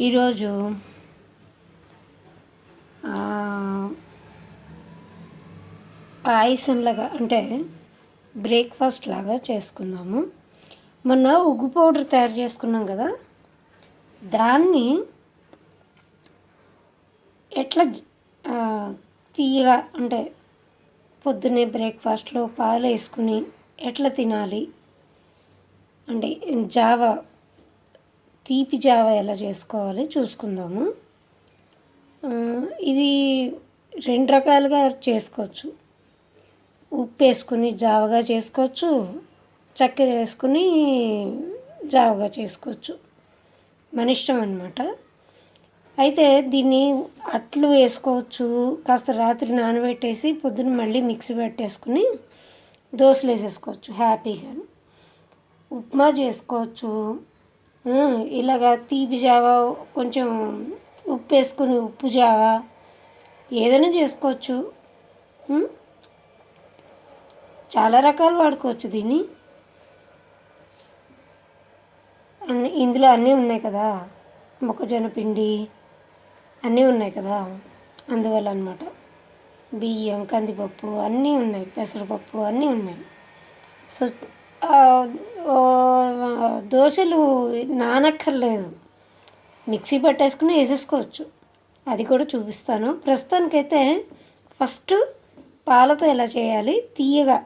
ఈరోజు పాయసంలాగా అంటే బ్రేక్ఫాస్ట్ లాగా చేసుకుందాము. మొన్న ఉగ్గు పౌడర్ తయారు చేసుకున్నాం కదా దాన్ని ఎట్లా తీయగా అంటే పొద్దున్నే బ్రేక్ఫాస్ట్లో పాలు వేసుకుని ఎట్లా తినాలి? అంటే జావా తీపి జావ ఎలా చేసుకోవాలి చూసుకుందాము. ఇది రెండు రకాలుగా చేసుకోవచ్చు. ఉప్పు వేసుకుని జావగా చేసుకోవచ్చు. చక్కెర వేసుకుని జావగా చేసుకోవచ్చు. మన ఇష్టం అనమాట అయితే దీన్ని అట్లు వేసుకోవచ్చు. కాస్త రాత్రి నానబెట్టేసి పొద్దున్న మళ్ళీ మిక్సీ పెట్టేసుకుని దోశలు వేసేసుకోవచ్చు హ్యాపీగా ఉప్మా చేసుకోవచ్చు. ఇలాగా తీపి జావా కొంచెం ఉప్పు వేసుకుని ఉప్పు జావా ఏదైనా చేసుకోవచ్చు. చాలా రకాలు వాడుకోవచ్చు దీన్ని. అన్ని ఇందులో అన్నీ ఉన్నాయి కదా. మొక్కజొన్న పిండి అన్నీ ఉన్నాయి కదా. అందువల్ల అనమాట బియ్యం కందిపప్పు అన్నీ ఉన్నాయి పెసరపప్పు అన్నీ ఉన్నాయి. సో దోశలు నానక్కర్లేదు. మిక్సీ పట్టేసుకుని వేసేసుకోవచ్చు. అది కూడా చూపిస్తాను. ప్రస్తుతానికైతే ఫస్ట్ పాలతో ఎలా చేయాలి? తీయగా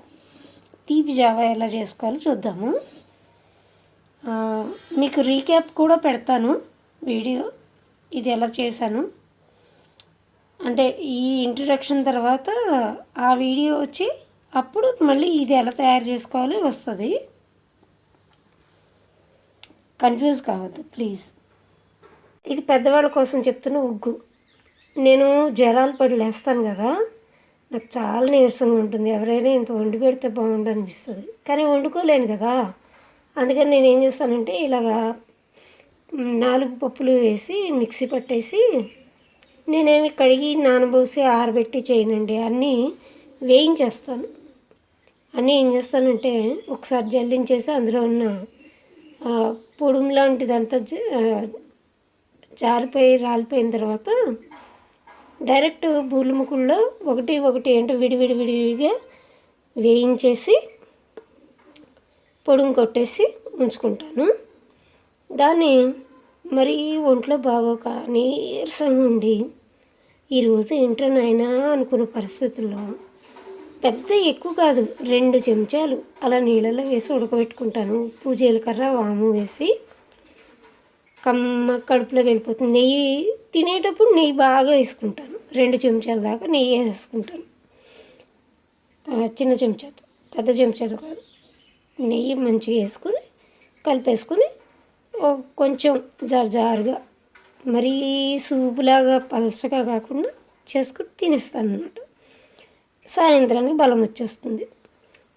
తీపి జావా ఎలా చేసుకోవాలో చూద్దాము. మీకు రీక్యాప్ కూడా పెడతాను వీడియో. ఇది ఎలా చేశాను? అంటే ఈ ఇంట్రడక్షన్ తర్వాత ఆ వీడియో వచ్చి అప్పుడు మళ్ళీ ఇది ఎలా తయారు చేసుకోవాలి వస్తుంది. కన్ఫ్యూజ్ కావద్దు ప్లీజ్ ఇది పెద్దవాళ్ళ కోసం చెప్తున్న ఉగ్గు. నేను జ్వరాలు పడి లేస్తాను కదా నాకు చాలా నీరసంగా ఉంటుంది. ఎవరైనా ఇంత వండి పెడితే బాగుండు అనిపిస్తుంది. కానీ వండుకోలేను కదా. అందుకని నేను ఏం చేస్తానంటే ఇలాగా నాలుగు పప్పులు వేసి మిక్సీ పట్టేసి నేనేమి కడిగి నానబోసి ఆరబెట్టి చేయనండి. అన్నీ వేయించేస్తాను. అని ఏం చేస్తానంటే ఒకసారి జల్లించేసి అందులో ఉన్న పొడుము లాంటిదంతా జారిపోయి రాలిపోయిన తర్వాత డైరెక్ట్ బూలుముకుల్లో ఒకటి ఒకటి ఏంటో విడివిడి విడివిడిగా వేయించేసి పొడుము కొట్టేసి ఉంచుకుంటాను. దాన్ని మరీ ఒంట్లో బాగోక నీరసంగా ఉండి ఈరోజు ఇంటర్నైనా అనుకున్న పరిస్థితుల్లో పెద్ద ఎక్కువ కాదు రెండు చెంచాలు. అలా నీళ్ళలో వేసి ఉడకబెట్టుకుంటాను. ఉప్పు జీలకర్ర వాము వేసి కమ్మ కడుపులోకి వెళ్ళిపోతుంది. నెయ్యి తినేటప్పుడు నెయ్యి బాగా వేసుకుంటాను. రెండు చెంచాల దాకా నెయ్యి వేసుకుంటాను. చిన్న చెంచాతో. పెద్ద చెంచాతో కాదు. నెయ్యి మంచిగా వేసుకొని కలిపేసుకొని కొంచెం జారుగా మరీ సూపులాగా పలచగా కాకుండా చేసుకుని తినేస్తాను అన్నమాట సాయంత్రానికి బలం వచ్చేస్తుంది.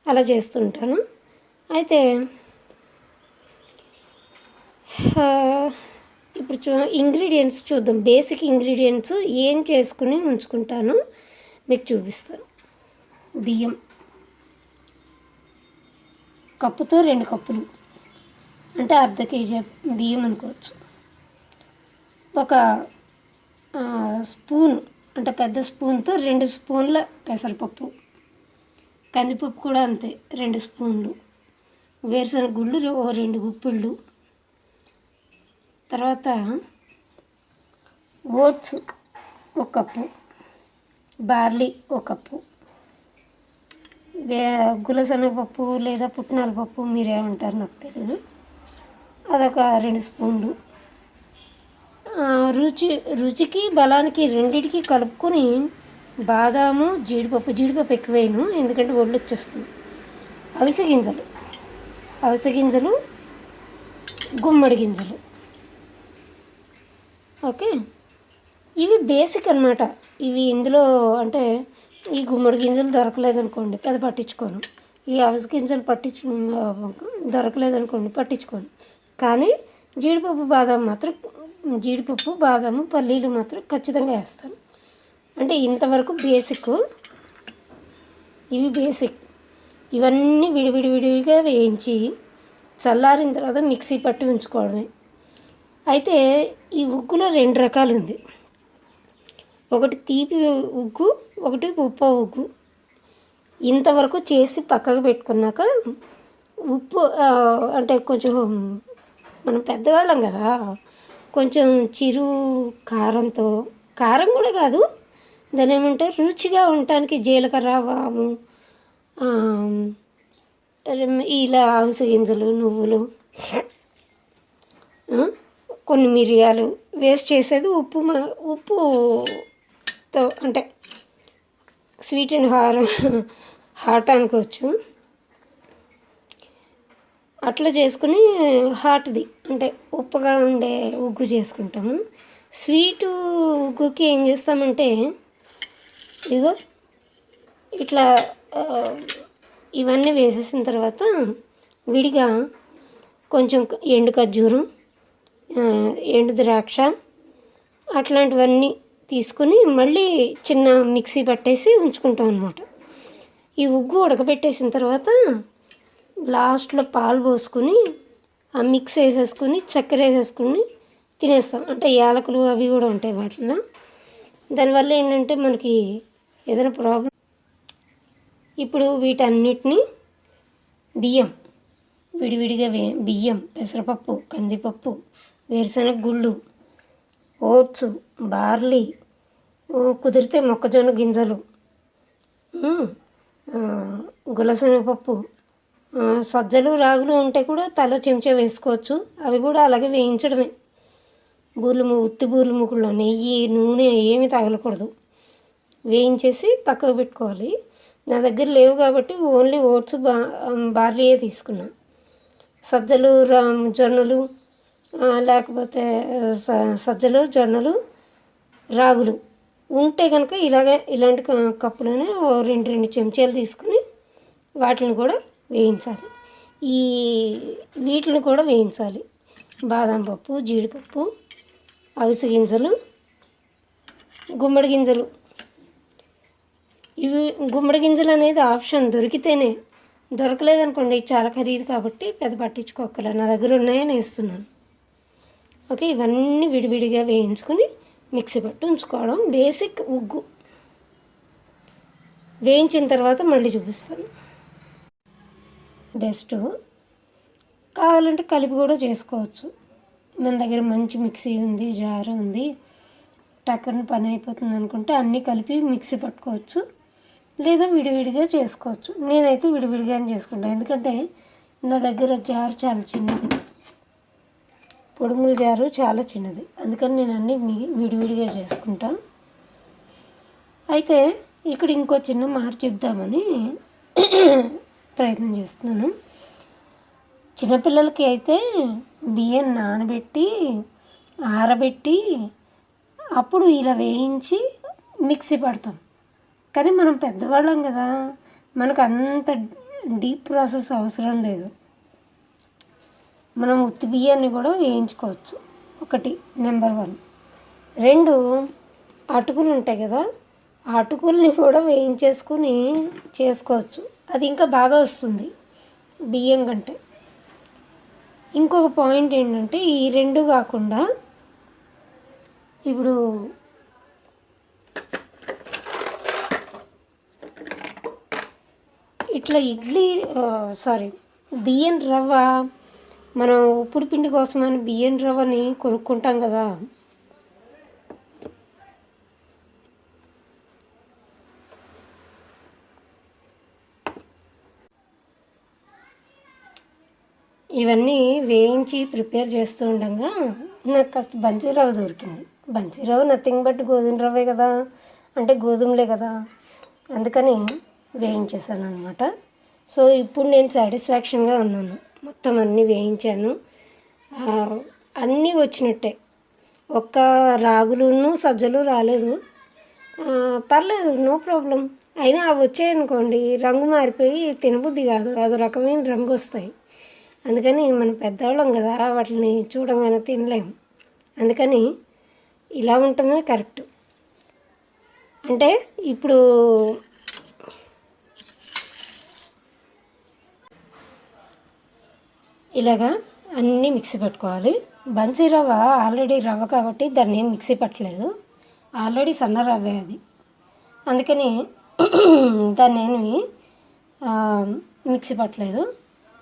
అలా చేస్తుంటాను. అయితే ఇప్పుడు చూ ఇంగ్రీడియంట్స్ చూద్దాం. బేసిక్ ఇంగ్రీడియంట్స్ ఏం చేసుకుని ఉంచుకుంటాను మీకు చూపిస్తాను. బియ్యం. కప్పుతో రెండు కప్పులు. అంటే అర్ధ కేజీ బియ్యం అనుకోవచ్చు. ఒక స్పూను అంటే పెద్ద స్పూన్తో రెండు స్పూన్ల పెసరపప్పు. కందిపప్పు కూడా అంతే రెండు స్పూన్లు. వేరుశనగ గుళ్ళు ఓ రెండు గుప్పిళ్ళు. తర్వాత ఓట్స్ ఒక కప్పు బార్లీ ఒక కప్పు. వే గులశనగపప్పు లేదా పుట్నాల పప్పు మీరేమంటారు నాకు తెలియదు అదొక రెండు స్పూన్లు. రుచి రుచికి బలానికి రెండింటికి కలుపుకొని బాదాము జీడిపప్పు జీడిపప్పు ఎక్కువ ఎందుకంటే ఒళ్ళు వచ్చేస్తుంది. అవిసె గింజలు. అవిసె గింజలు గుమ్మడి గింజలు. ఓకే? ఇవి బేసిక్ అన్నమాట. ఇవి ఇందులో అంటే ఈ గుమ్మడి గింజలు దొరకలేదనుకోండి పెద్ద పట్టించుకోను. ఈ అవిసె గింజలు పట్టించు దొరకలేదనుకోండి పట్టించుకోను. కానీ జీడిపప్పు బాదం మాత్రం జీడిపప్పు బాదాము పల్లీలు మాత్రం ఖచ్చితంగా వేస్తాను. అంటే ఇంతవరకు బేసిక్ ఇవి బేసిక్ ఇవన్నీ విడివిడి విడివిడిగా వేయించి చల్లారిన తర్వాత మిక్సీ పట్టి ఉంచుకోవడమే. అయితే ఈ ఉగ్గులో రెండు రకాలు ఉంది. ఒకటి తీపి ఉగ్గు ఒకటి ఉప్పు ఉగ్గు. ఇంతవరకు చేసి పక్కకు పెట్టుకున్నాక ఉప్పు అంటే కొంచెం మనం పెద్దవాళ్ళం కదా కొంచెం చిరు కారంతో కారం కూడా కాదు దాని ఏమంటారు రుచిగా ఉండటానికి జీలకర్ర వాము ఇలా అవిసె గింజలు నువ్వులు కొన్ని మిరియాలు వేస్ట్ చేసేది ఉప్పు ఉప్పుతో అంటే స్వీట్ అండ్ హార్ హాట్ అనుకోవచ్చు. అట్లా చేసుకుని హాట్ది అంటే ఉప్పుగా ఉండే ఉగ్గు చేసుకుంటాము. స్వీటు ఉగ్గుకి ఏం చేస్తామంటే ఇదిగో ఇట్లా ఇవన్నీ వేసేసిన తర్వాత విడిగా కొంచెం ఎండు ఖర్జూరం ఎండు ద్రాక్ష అట్లాంటివన్నీ తీసుకుని మళ్ళీ చిన్న మిక్సీ పట్టేసి ఉంచుకుంటాం అనమాట ఈ ఉగ్గు ఉడకబెట్టేసిన తర్వాత లాస్ట్లో పాలు పోసుకుని ఆ మిక్స్ వేసేసుకుని చక్కెర వేసేసుకుని తినేస్తాం. అంటే యాలకులు అవి కూడా ఉంటాయి వాటిలో దానివల్ల ఏంటంటే మనకి ఏదైనా ప్రాబ్లం ఇప్పుడు వీటన్నిటిని బియ్యం విడివిడిగా వే బియ్యం పెసరపప్పు కందిపప్పు వేరుశనగ గుళ్ళు ఓట్స్ బార్లీ కుదిరితే మొక్కజొన్న గింజలు గులసెనగపప్పు సజ్జలు రాగులు ఉంటే కూడా తల చెంచా వేసుకోవచ్చు. అవి కూడా అలాగే వేయించడమే. బూర్లు ఉత్తి బూర్లు ముక్కుల్లో నెయ్యి నూనె ఏమి తగలకూడదు. వేయించేసి పక్కకు పెట్టుకోవాలి. నా దగ్గర లేవు కాబట్టి ఓన్లీ ఓట్స్ బా బార్లీయే తీసుకున్నా. సజ్జలు రా జొన్నలు లేకపోతే స- సజ్జలు జొన్నలు రాగులు ఉంటే కనుక ఇలాగే ఇలాంటి కప్పులోనే రెండు రెండు చెంచాలు తీసుకుని వాటిని కూడా వేయించాలి. ఈ వీటిని కూడా వేయించాలి. బాదం పప్పు జీడిపప్పు అవిసె గింజలు గుమ్మడి గింజలు. ఇవి గుమ్మడి గింజలు అనేది ఆప్షన్ దొరికితేనే దొరకలేదనుకోండి చాలా ఖరీదు కాబట్టి పెద్ద పట్టించుకోకల నా దగ్గర ఉన్నాయని వేస్తున్నాను. ఓకే ఇవన్నీ విడివిడిగా వేయించుకుని మిక్సీ పట్టి ఉంచుకోవడం బేసిక్ ఉగ్గు. వేయించిన తర్వాత మళ్ళీ చూపిస్తాను. బెస్ట్. కావాలంటే కలిపి కూడా చేసుకోవచ్చు. మన దగ్గర మంచి మిక్సీ ఉంది జారు ఉంది. టక్కన పని అయిపోతుంది అనుకుంటే అన్నీ కలిపి మిక్సీ పట్టుకోవచ్చు. లేదా విడివిడిగా చేసుకోవచ్చు. నేనైతే విడివిడిగానే చేసుకుంటాను ఎందుకంటే నా దగ్గర జారు చాలా చిన్నది. పొడుముల జారు చాలా చిన్నది. అందుకని నేను అన్నీ విడివిడిగా చేసుకుంటా. అయితే ఇక్కడ ఇంకో చిన్న మాట చెప్దామని ప్రయత్నం చేస్తున్నాను. చిన్నపిల్లలకి అయితే బియ్యం నానబెట్టి ఆరబెట్టి అప్పుడు ఇలా వేయించి మిక్సీ పడతాం. కానీ మనం పెద్దవాళ్ళం కదా మనకు అంత డీప్ ప్రాసెస్ అవసరం లేదు. మనం ఉత్తి బియ్యాన్ని కూడా వేయించుకోవచ్చు. ఒకటి నెంబర్ వన్. రెండు అటుకులు ఉంటాయి కదా అటుకుల్ని కూడా వేయించేసుకుని చేసుకోవచ్చు. అది ఇంకా బాగా వస్తుంది బియ్యం కంటే. ఇంకొక పాయింట్ ఏంటంటే ఈ రెండు కాకుండా ఇప్పుడు ఇట్లా ఇడ్లీ సారీ బియ్యం రవ్వ మనం ఉప్పుడు పిండి కోసమని బియ్యం రవ్వని కొనుక్కుంటాం కదా. ఇవన్నీ వేయించి ప్రిపేర్ చేస్తూ ఉండగా నాకు కాస్త బన్సీ రవ్వ దొరికింది. బన్సీరవ్వ నథింగ్ బట్ గోధుమ రవ్వే కదా అంటే గోధుమలే కదా అందుకని వేయించేసాను అనమాట సో ఇప్పుడు నేను సాటిస్ఫాక్షన్గా ఉన్నాను. మొత్తం అన్నీ వేయించాను. అన్నీ వచ్చినట్టే. ఒక్క రాగులును సజ్జలు రాలేదు. పర్లేదు నో ప్రాబ్లం. అయినా అవి వచ్చాయనుకోండి రంగు మారిపోయి తినబుద్ధి కాదు. అదో రకమైన రంగు వస్తాయి అందుకని మనం పెద్దవాళ్ళం కదా వాటిని చూడగానే తినలేము అందుకని ఇలా ఉండటమే కరెక్ట్. అంటే ఇప్పుడు ఇలాగా అన్నీ మిక్సీ పెట్టుకోవాలి. బన్సీ రవ్వ ఆల్రెడీ రవ్వ కాబట్టి దాన్ని ఏం మిక్సీ పట్టలేదు. ఆల్రెడీ సన్న రవ్వే అది. అందుకని దాన్ని ఏమి మిక్సీ పట్టలేదు.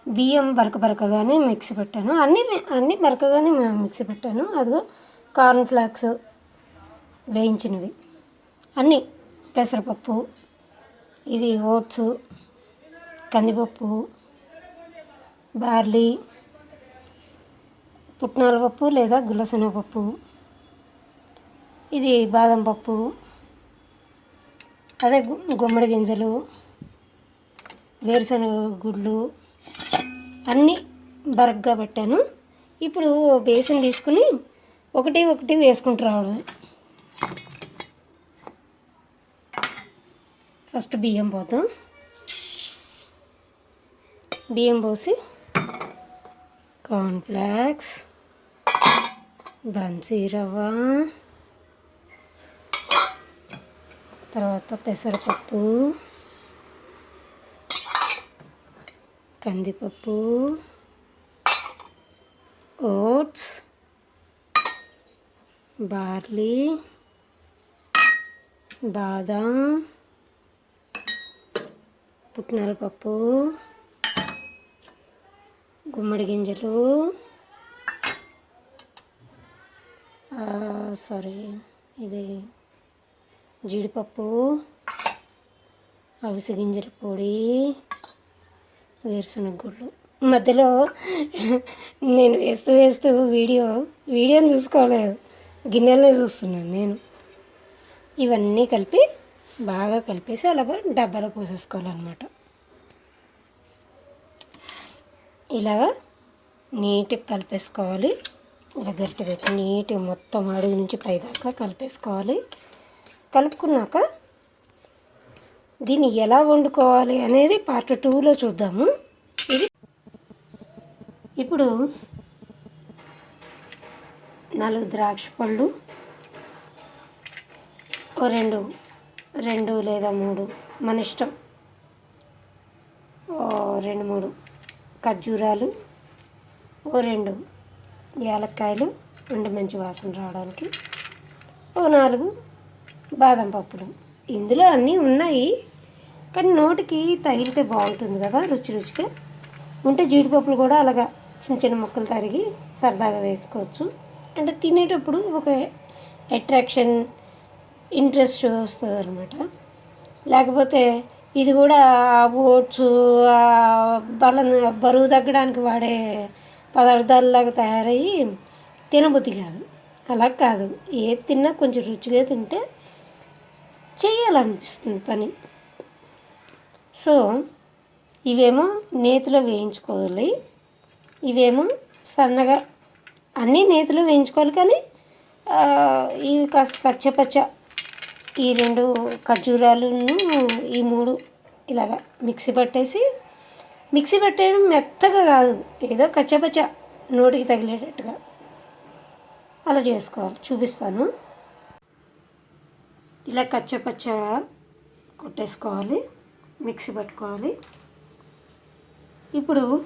బియ్యం బరక బరకగానే మిక్సీ పెట్టాను. అన్నీ అన్నీ బరకగానే మిక్సీ పెట్టాను. అదిగో కార్న్ ఫ్లాక్స్ వేయించినవి. అన్నీ పెసరపప్పు ఇది ఓట్స్ కందిపప్పు బార్లీ పుట్నాల పప్పు లేదా గుల్లశనగపప్పు ఇది బాదం పప్పు అదే గు- గుమ్మడి గింజలు వేరుశనగ గుడ్లు అన్నీ బరగ్గా పెట్టాను. ఇప్పుడు బేసిన్ తీసుకుని ఒకటి ఒకటి వేసుకుంటూ రావడమే ఫస్ట్ బియ్యం పోతాం. బియ్యం పోసి కార్న్ఫ్లాక్స్ బన్సీ రవ్వ తర్వాత పెసరపప్పు కందిపప్పు ఓట్స్ బార్లీ బాదం పుట్నాల పప్పు గుమ్మడి గింజలు సారీ ఇది జీడిపప్పు అవిసె గింజల పొడి వేరుశనగ గుళ్ళు మధ్యలో నేను వేస్తూ వేస్తూ వీడియో వీడియోని చూసుకోలేదు. గిన్నెలనే చూస్తున్నాను నేను. ఇవన్నీ కలిపి బాగా కలిపేసి అలా డబ్బాలో పోసేసుకోవాలన్నమాట. ఇలాగా నీట్గా కలిపేసుకోవాలి. ఇలా గట్టి పెట్టి నీట్గా మొత్తం అడుగు నుంచి పైదాకా కలిపేసుకోవాలి. కలుపుకున్నాక దీన్ని ఎలా వండుకోవాలి అనేది పార్ట్ టూలో చూద్దాము. ఇది ఇప్పుడు నాలుగు ద్రాక్ష పళ్ళు ఓ రెండు రెండు లేదా మూడు మన ఇష్టం. ఓ రెండు మూడు ఖర్జూరాలు ఓ రెండు యాలక్కాయలు రెండు మంచి వాసన రావడానికి ఓ నాలుగు బాదం పప్పులు. ఇందులో అన్నీ ఉన్నాయి. కానీ నోటికి తగిలితే బాగుంటుంది కదా రుచి రుచిగా. ఉంటే జీడిపప్పులు కూడా అలాగా చిన్న చిన్న ముక్కలు తరిగి సరదాగా వేసుకోవచ్చు. అంటే తినేటప్పుడు ఒక అట్రాక్షన్ ఇంట్రెస్ట్ వస్తుంది అనమాట లేకపోతే ఇది కూడా ఓట్స్ బలం బరువు తగ్గడానికి వాడే పదార్థాలలాగా తయారయ్యి తినబుద్ధి కాదు. అలా కాదు. ఏది తిన్నా కొంచెం రుచిగా తింటే చేయాలనిపిస్తుంది పని. సో ఇవేమో నేతిలో వేయించుకోవాలి. ఇవేమో సన్నగా అన్నీ నేతిలో వేయించుకోవాలి కానీ ఇవి కాస్త కచ్చపచ్చ ఈ రెండు ఖర్జూరాలను ఈ మూడు ఇలాగా మిక్సీ పట్టేసి మిక్సీ పెట్టేయడం మెత్తగా కాదు ఏదో కచ్చపచ్చ నోటికి తగిలేటట్టుగా. అలా చేసుకోవాలి. చూపిస్తాను. ఇలా కచ్చపచ్చ కొట్టేసుకోవాలి మిక్సీ పట్టుకోవాలి. ఇప్పుడు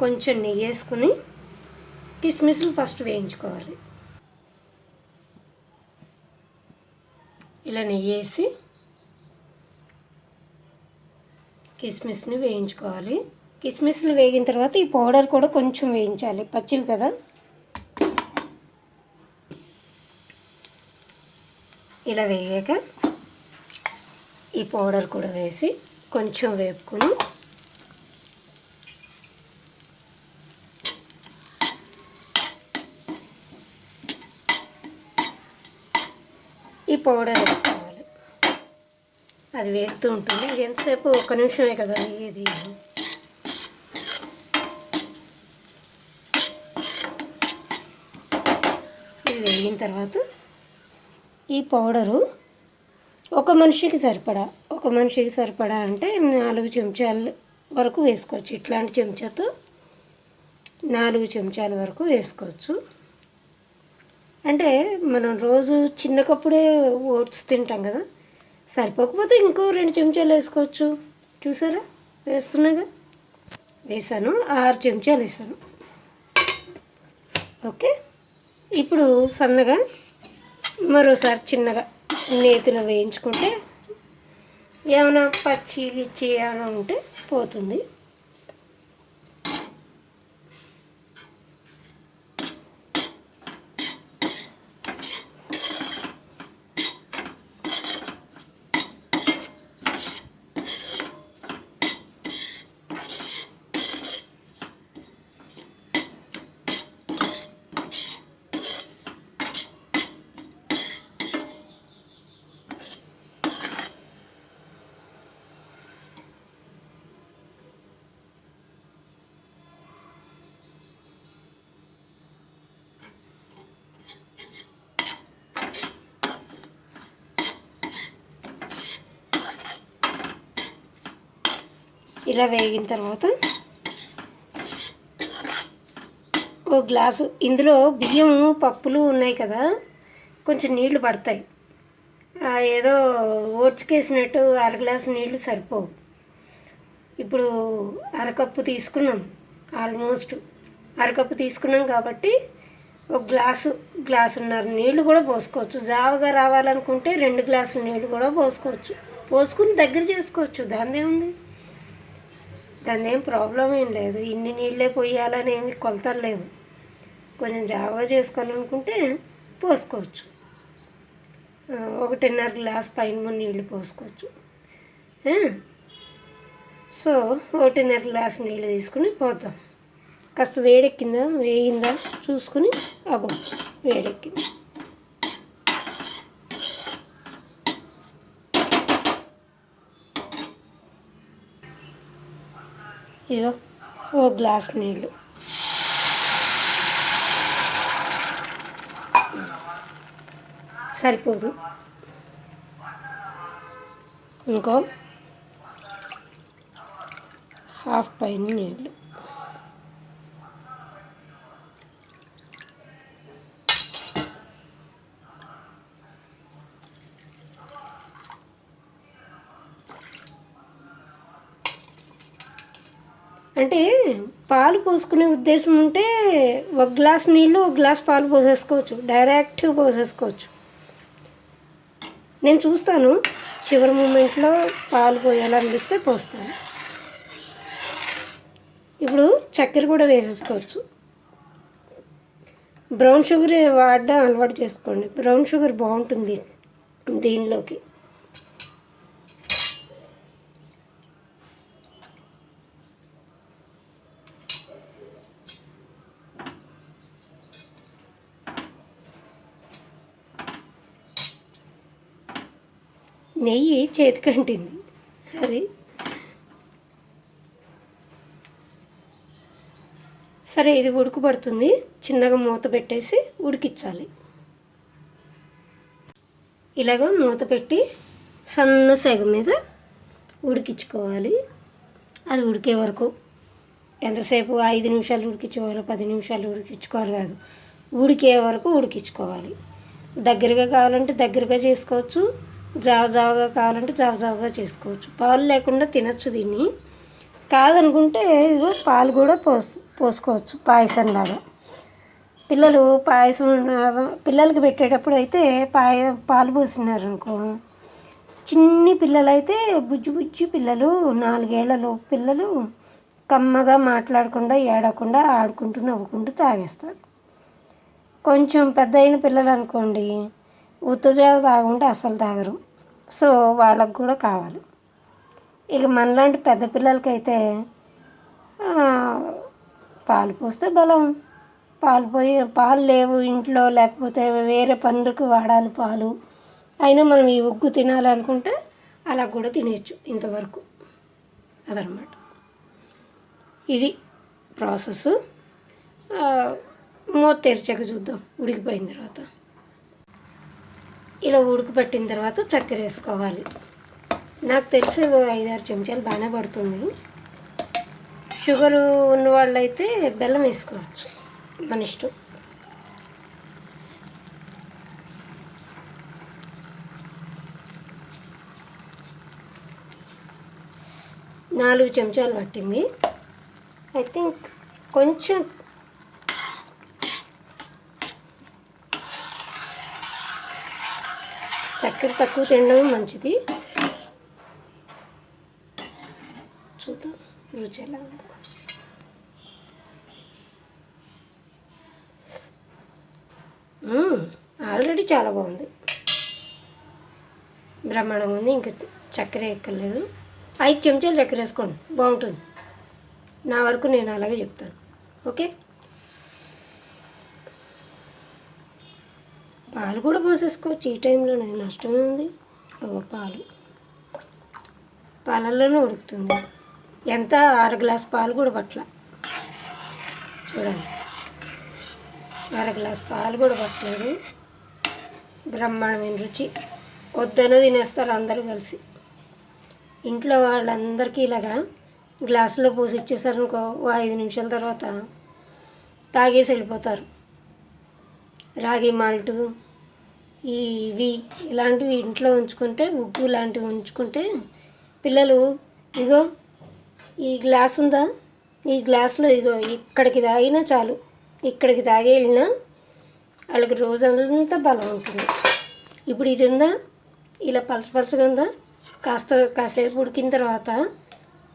కొంచెం నెయ్యి వేసుకుని కిస్మిస్లు ఫస్ట్ వేయించుకోవాలి. ఇలా నెయ్యి వేసి కిస్మిస్ని వేయించుకోవాలి. కిస్మిస్లు వేగిన తర్వాత ఈ పౌడర్ కూడా కొంచెం వేయించాలి. పచ్చివి కదా? ఇలా వేగాక ఈ పౌడర్ కూడా వేసి కొంచెం వేపుకొని ఈ పౌడర్ వేసుకోవాలి. అది వేస్తూ ఉంటుంది. ఇది ఎంతసేపు? ఒక్క నిమిషమే కదా వేయది ఇది వేగిన తర్వాత ఈ పౌడరు ఒక మనిషికి సరిపడా ఒక మనిషికి సరిపడా అంటే నాలుగు చెంచాల వరకు వేసుకోవచ్చు. ఇట్లాంటి చెంచాతో నాలుగు చెంచాల వరకు వేసుకోవచ్చు. అంటే మనం రోజు చిన్న కప్పుడే ఓట్స్ తింటాం కదా సరిపోకపోతే ఇంకో రెండు చెంచాలు వేసుకోవచ్చు. చూసారా? వేస్తున్నాగా? వేసాను ఆరు చెంచాలు వేసాను. ఓకే? ఇప్పుడు సన్నగా మరోసారి చిన్నగా నేతిలో వేయించుకుంటే ఏమైనా పచ్చి గిచ్చి ఏమైనా ఉంటే పోతుంది. ఇలా వేగిన తర్వాత ఓ గ్లాసు ఇందులో బియ్యం పప్పులు ఉన్నాయి కదా కొంచెం నీళ్ళు పడతాయి. ఏదో ఓడ్చుకేసినట్టు అర గ్లాసు నీళ్ళు సరిపోవు. ఇప్పుడు అరకప్పు తీసుకున్నాం ఆల్మోస్ట్ అరకప్పు తీసుకున్నాం కాబట్టి ఒక గ్లాసు గ్లాసున్నర నీళ్ళు కూడా పోసుకోవచ్చు. జావగా రావాలనుకుంటే రెండు గ్లాసుల నీళ్ళు కూడా పోసుకోవచ్చు. పోసుకుని దగ్గర చేసుకోవచ్చు. దాని ఏముంది దాని ఏం ప్రాబ్లం ఏం లేదు. ఇన్ని నీళ్ళే పోయాలని ఏమి కొలతలు లేవు. కొంచెం జావగా చేసుకోవాలనుకుంటే పోసుకోవచ్చు. ఒకటిన్నర గ్లాస్ పైన నీళ్ళు పోసుకోవచ్చు. సో ఒకటిన్నర గ్లాస్ నీళ్ళు తీసుకుని పోతాం. కాస్త వేడెక్కిందా? వేగిందా? చూసుకుని అబ్బో వేడెక్కింది. ఇదో ఓ గ్లాస్ నీళ్ళు. సరిపోదు. ఇంకో హాఫ్ పైన నీళ్ళు అంటే పాలు పోసుకునే ఉద్దేశం ఉంటే ఒక గ్లాస్ నీళ్ళు ఒక గ్లాస్ పాలు పోసేసుకోవచ్చు. డైరెక్ట్గా పోసేసుకోవచ్చు. నేను చూస్తాను. చివరి మూమెంట్లో పాలు పోయాలనిపిస్తే పోస్తాను. ఇప్పుడు చక్కెర కూడా వేసేసుకోవచ్చు. బ్రౌన్ షుగర్ వాడడం అలవాటు చేసుకోండి. బ్రౌన్ షుగర్ బాగుంటుంది దీనిలోకి. నెయ్యి చేతికంటింది అది సరే ఇది ఉడుకుపడుతుంది చిన్నగా మూత పెట్టేసి ఉడికించాలి. ఇలాగ మూత పెట్టి సన్న సెగ మీద ఉడికించుకోవాలి. అది ఉడికే వరకు ఎంతసేపు? ఐదు నిమిషాలు ఉడికించుకోవాలి? పది నిమిషాలు ఉడికించుకోవాలి కాదు. ఉడికే వరకు ఉడికించుకోవాలి. దగ్గరగా కావాలంటే దగ్గరగా చేసుకోవచ్చు. జావ జావగా కావాలంటే జావ జావగా చేసుకోవచ్చు. పాలు లేకుండా తినచ్చు దీన్ని. కాదనుకుంటే ఇదిగో పాలు కూడా పోస్ పోసుకోవచ్చు పాయసం లాగా పిల్లలు పాయసం పిల్లలకి పెట్టేటప్పుడు అయితే పాయ పాలు పోసినారు అనుకో చిన్ని పిల్లలైతే బుజ్జి బుజ్జి పిల్లలు నాలుగేళ్ళలో పిల్లలు కమ్మగా మాట్లాడకుండా ఏడకుండా ఆడుకుంటూ నవ్వుకుంటూ తాగేస్తారు. కొంచెం పెద్ద అయిన పిల్లలు అనుకోండి ఉత్తజావ తాగుంటే అసలు తాగరు. సో వాళ్ళకు కూడా కావాలి. ఇక మనలాంటి పెద్ద పిల్లలకైతే పాలు పోస్తే బలం. పాలు పోయి పాలు లేవు ఇంట్లో లేకపోతే వేరే పనులకు వాడాలి పాలు. అయినా మనం ఈ ఉగ్గు తినాలనుకుంటే అలా కూడా తినేయచ్చు ఇంతవరకు. అదనమాట. ఇది ప్రాసెస్ మూత తెరిచాక చూద్దాం. ఉడికిపోయిన తర్వాత. ఇలా ఉడకబెట్టిన తర్వాత చక్కెర వేసుకోవాలి. నాకు తెలిసి ఐదారు చెంచాలు బాగానే పడుతుంది. షుగరు ఉన్న వాళ్ళైతే బెల్లం వేసుకోవచ్చు మన ఇష్టం. నాలుగు చెంచాలు పట్టింది. ఐ థింక్ కొంచెం చక్కెర తక్కువ తినడం మంచిది. చూద్దాం రుచి ఎలా ఉందో. ఆల్రెడీ చాలా బాగుంది. బ్రహ్మాండంగా ఉంది ఇంకా చక్కెర ఎక్కర్లేదు. ఐదు చెంచాలు చక్కెర వేసుకోండి బాగుంటుంది. నా వరకు నేను అలాగే చెప్తాను. ఓకే? పాలు కూడా పోసేసుకోవచ్చు. ఈ టైంలో నాకు నష్టమే ఉంది. ఒక పాలు. పాలల్లోనే ఉడుకుతుంది. ఎంత? అర గ్లాస్ పాలు కూడా పట్ల చూడండి. అర గ్లాస్ పాలు కూడా పట్టలేదు. బ్రహ్మాండమైన రుచి. వద్దన తినేస్తారు అందరూ కలిసి. ఇంట్లో వాళ్ళందరికీ ఇలాగా గ్లాసులో పోసి ఇచ్చేసారనుకో ఓ ఐదు నిమిషాల తర్వాత తాగేసి వెళ్ళిపోతారు. రాగి మాల్టు ఇవి ఇలాంటివి ఇంట్లో ఉంచుకుంటే ఉగ్గు లాంటివి ఉంచుకుంటే పిల్లలు ఇగో ఈ గ్లాస్ ఉందా? ఈ గ్లాస్లో ఇగో ఇక్కడికి తాగినా చాలు. ఇక్కడికి తాగి వెళ్ళినా వాళ్ళకి రోజంతా బలం ఉంటుంది. ఇప్పుడు ఇది ఉందా? ఇలా పలచ పలచగా ఉందా? కాస్త కాసేపు ఉడికిన తర్వాత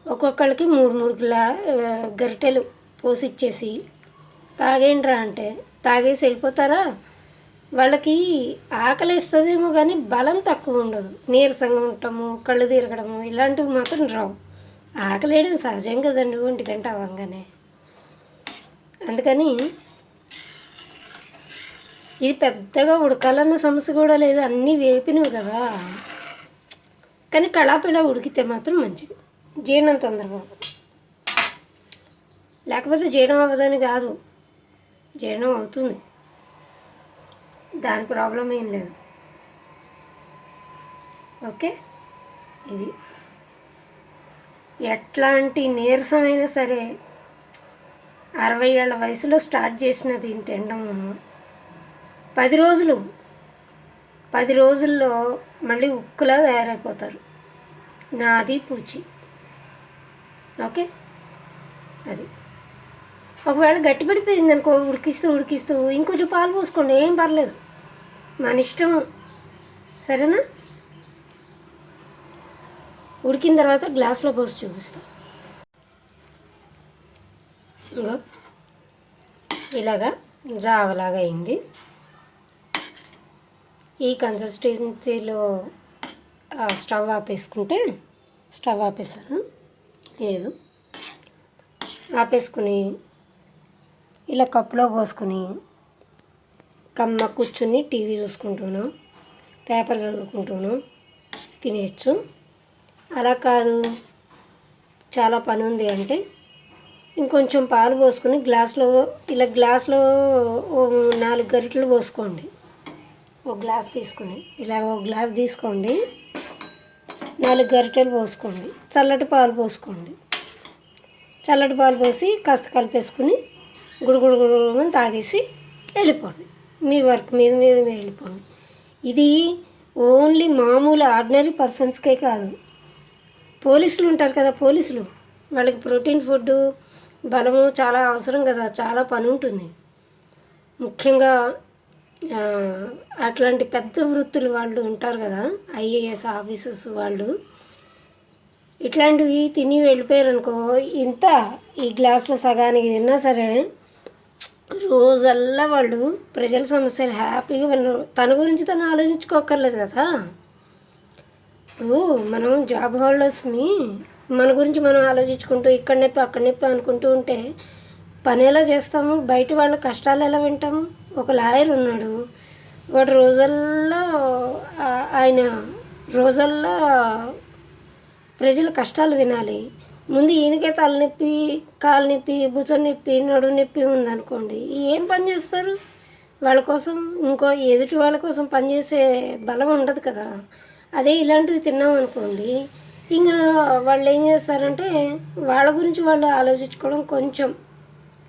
ఒక్కొక్కళ్ళకి మూడు మూడు గ్లా గరిటెలు పోసిచ్చేసి తాగేండిరా తాగేండ్రా అంటే తాగేసి వెళ్ళిపోతారా? వాళ్ళకి ఆకలి ఇస్తుందేమో కానీ బలం తక్కువ ఉండదు. నీరసంగా ఉండటము కళ్ళు తిరగడము ఇలాంటివి మాత్రం రావు. ఆకలి వేయడం సహజం కదండి ఒంటి గంట అవ్వగానే. అందుకని ఇది పెద్దగా ఉడకాలన్న సమస్య కూడా లేదు. అన్నీ వేపినవి కదా. కానీ కళాపిలా ఉడికితే మాత్రం మంచిది. జీర్ణం తొందరగా లేకపోతే జీర్ణం అవ్వదని కాదు. జీర్ణం అవుతుంది. దాని ప్రాబ్లం ఏం లేదు. ఓకే? ఇది. ఎట్లాంటి నీరసమైనా సరే అరవై ఏళ్ళ వయసులో స్టార్ట్ చేసిన దీన్ని తినడం. పది రోజులు. పది రోజుల్లో మళ్ళీ ఉక్కులా తయారైపోతారు. నాది పూచి. ఓకే? అది. ఒకవేళ గట్టిపడిపోయింది అనుకో ఉడికిస్తూ ఉడికిస్తూ ఇంకొంచెం పాలు పోసుకోండి ఏం పర్లేదు. మన ఇష్టం. సరేనా? ఉడికిన తర్వాత గ్లాస్లో పోసి చూపిస్తాం. ఇంకో ఇలాగా జావలాగా అయింది. ఈ కన్సిస్టెన్సీలో స్టవ్ ఆపేసుకుంటే స్టవ్ ఆపేసాను. లేదు. ఆపేసుకుని ఇలా కప్పులో పోసుకుని కమ్మ కూర్చుని టీవీ చూసుకుంటాను పేపర్ చదువుకుంటూను తినేయచ్చు. అలా కాదు. చాలా పని ఉంది అంటే ఇంకొంచెం పాలు పోసుకుని గ్లాస్లో ఇలా గ్లాస్లో ఓ నాలుగు గరిటెలు పోసుకోండి. ఒక గ్లాస్ తీసుకుని ఇలా ఒక గ్లాస్ తీసుకోండి. నాలుగు గరిటెలు పోసుకోండి. చల్లటి పాలు పోసుకోండి. చల్లటి పాలు పోసి కాస్త కలిపేసుకుని గుడుగుడు గుడుగుడు తాగేసి వెళ్ళిపోండి మీ వర్క్ మీద మీద మీరు వెళ్ళిపోండి ఇది ఓన్లీ మామూలు ఆర్డినరీ పర్సన్స్కే కాదు. పోలీసులు ఉంటారు కదా పోలీసులు. వాళ్ళకి ప్రోటీన్ ఫుడ్ బలము చాలా అవసరం కదా చాలా పని ఉంటుంది. ముఖ్యంగా అట్లాంటి పెద్ద వృత్తులు వాళ్ళు ఉంటారు కదా ఐఏఎస్ ఆఫీసర్స్ వాళ్ళు. ఇట్లాంటివి తిని వెళ్ళిపోయారు అనుకో ఇంత ఈ గ్లాసులో సగానికి తిన్నా సరే రోజల్లా వాళ్ళు ప్రజల సమస్యలు హ్యాపీగా వినరు. తన గురించి తను ఆలోచించుకోకర్లేదు కదా. ఇప్పుడు మనం జాబ్ హోల్డర్స్ని మన గురించి మనం ఆలోచించుకుంటూ ఇక్కడ నొప్పి అక్కడ నొప్పి అనుకుంటూ ఉంటే పని ఎలా చేస్తాము? బయట వాళ్ళ కష్టాలు ఎలా వింటాము? ఒక లాయర్ ఉన్నాడు. వాడు రోజల్లా ఆయన రోజల్లా ప్రజల కష్టాలు వినాలి. ముందు ఈయనకే తలనొప్పి కాలు నొప్పి భుజం నొప్పి నడు నొప్పి ఉందనుకోండి. ఏం పని చేస్తారు? వాళ్ళ కోసం ఇంకో ఎదుటి వాళ్ళ కోసం పనిచేసే బలం ఉండదు కదా. అదే ఇలాంటివి తిన్నాం అనుకోండి ఇంకా వాళ్ళు ఏం చేస్తారంటే వాళ్ళ గురించి వాళ్ళు ఆలోచించుకోవడం కొంచెం.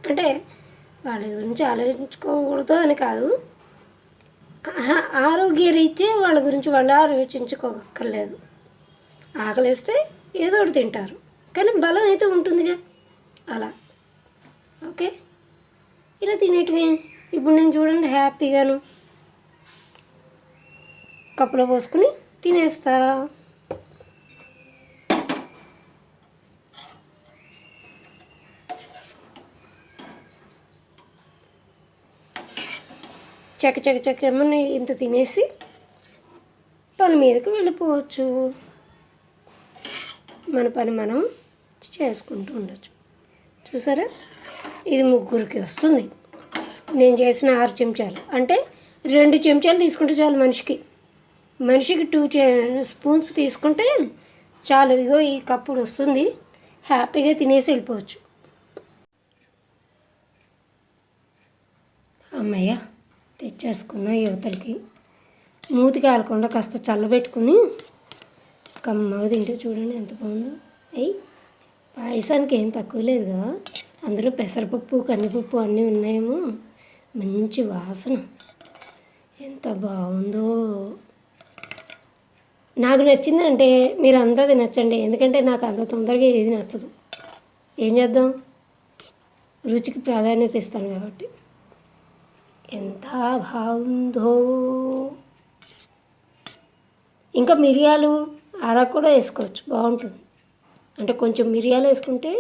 అంటే వాళ్ళ గురించి ఆలోచించుకోకూడదు అని కాదు. ఆరోగ్య రీత్యా వాళ్ళ గురించి వాళ్ళు ఆలోచించుకోక్కర్లేదు. ఆకలిస్తే ఏదో ఒకటి తింటారు. కానీ బలం అయితే ఉంటుందిగా. అలా. ఓకే? ఇలా తినేటివి. ఇప్పుడు నేను చూడండి హ్యాపీగాను కప్పులో పోసుకుని తినేస్తా. చక్క చక్క చక్క ఏమన్నా ఇంత తినేసి పని మీదకి వెళ్ళిపోవచ్చు. మన పని మనం చేసుకుంటూ ఉండొచ్చు. చూసారా? ఇది ముగ్గురికి వస్తుంది. నేను చేసిన ఆరు చెంచాలు. అంటే రెండు చెంచాలు తీసుకుంటే చాలు మనిషికి. మనిషికి టూ స్పూన్స్ తీసుకుంటే చాలు. ఇగో ఈ కప్పుడు వస్తుంది. హ్యాపీగా తినేసి వెళ్ళిపోవచ్చు. అమ్మయ్య తెచ్చేసుకున్న యువతలకి. మూతి కాలకుండా కాస్త చల్లబెట్టుకుని కమ్మగా తింటే చూడండి ఎంత బాగుందో. అయ్యి పాయసానికి ఏం తక్కువ లేదు కదా అందులో పెసరపప్పు కందిపప్పు అన్నీ ఉన్నాయేమో. మంచి వాసన. ఎంత బాగుందో. నాకు నచ్చిందంటే మీరు అంతా తినచ్చండి ఎందుకంటే నాకు అంత తొందరగా ఏది నచ్చదు. ఏం చేద్దాం? రుచికి ప్రాధాన్యత ఇస్తాను కాబట్టి. ఎంత బాగుందో. ఇంకా మిరియాలు అర కూడా వేసుకోవచ్చు. బాగుంటుంది. అంటే కొంచెం మిరియాలు వేసుకుంటే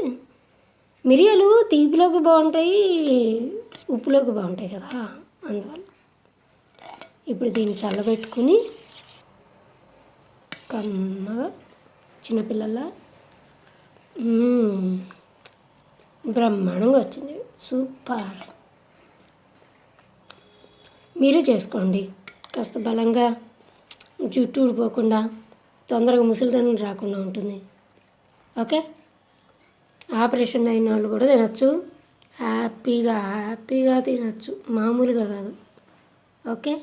మిరియాలు తీపిలోకి బాగుంటాయి ఉప్పులోకి బాగుంటాయి కదా అందువల్ల. ఇప్పుడు దీన్ని చల్లబెట్టుకుని కమ్మగా చిన్నపిల్లల బ్రహ్మాండంగా వచ్చింది. సూపర్. మీరు చేసుకోండి. కాస్త బలంగా జుట్టు ఊడిపోకుండా తొందరగా ముసలిదనం రాకుండా ఉంటుంది. ఓకే? ఆపరేషన్ అయిన వాళ్ళు కూడా తినచ్చు. హ్యాపీగా హ్యాపీగా తినచ్చు. మామూలుగా కాదు. ఓకే?